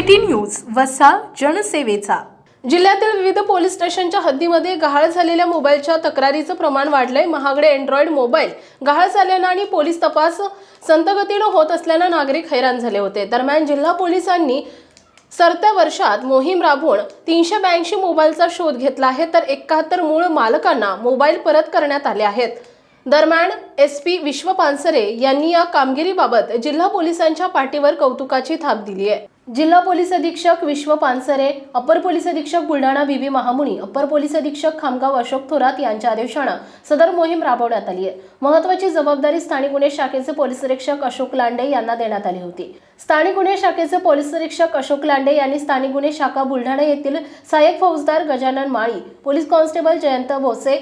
City news वसा जनसेवेचा. जिल्ह्यातील विविध पोलीस स्टेशनच्या हद्दीमध्ये गहाळ झालेल्या मोबाईलच्या तक्रारीचं प्रमाण वाढलंय. महागडे अँड्रॉइड मोबाईल गहाळ झाल्यानं आणि पोलीस तपास संतगतीनं होत असल्यानं नागरिक हैराण झाले होते. दरम्यान जिल्हा पोलिसांनी सरत्या वर्षात मोहीम राबवून तीनशे ब्याऐंशी मोबाईलचा शोध घेतला आहे. तर एकाहत्तर मूळ मालकांना मोबाईल परत करण्यात आले आहेत. दरम्यान एस पी विश्व पानसरे यांनी या कामगिरीबाबत जिल्हा पोलिसांच्या पाठीवर कौतुकाची थाप दिली आहे. जिल्हा पोलीस अधीक्षक विश्व पानसरे अपर पोलीस अधीक्षक बुलढाणा बीबी महामुनी अपर पोलीस अधीक्षक खामगाव अशोक थोरात यांच्या आदेशानं सदर मोहीम राबवण्यात आली आहे. महत्वाची जबाबदारी स्थानिक गुन्हे शाखेचे पोलीस निरीक्षक अशोक लांडे यांना देण्यात आली होती. स्थानिक गुन्हे शाखेचे पोलीस निरीक्षक अशोक लांडे यांनी स्थानिक गुन्हे शाखा बुलढाणा येथील सहाय्यक फौजदार गजानन माळी पोलीस कॉन्स्टेबल जयंत भोसे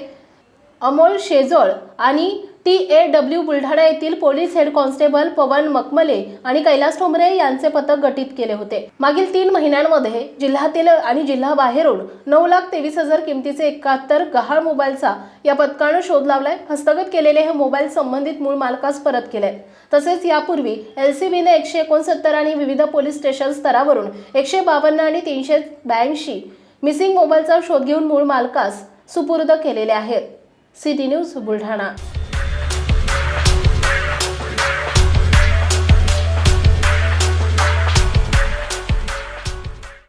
अमोल शेजोळ आणि टी ए डब्ल्यू बुलढाणा येथील police head constable Pavan Makmale आणि कैलास ठोंबरे यांचे पथक गठीत केले होते. मागील तीन महिन्यांमध्ये जिल्ह्यातील आणि जिल्हा बाहेरून नऊ लाख तेवीस हजार किमतीचे एकाहत्तर गहाळ मोबाईलचा या पथकानं शोध लावलाय. हस्तगत केलेले हे मोबाईल संबंधित मूळ मालकास परत केले तसेच यापूर्वी एल सी बीने एकशे एकोणसत्तर आणि विविध पोलीस स्टेशन स्तरावरून एकशे बावन्न आणि तीनशे ब्याऐंशी मिसिंग मोबाईलचा शोध घेऊन मूळ मालकास सुपूर्द केलेले आहेत. City news Buldhana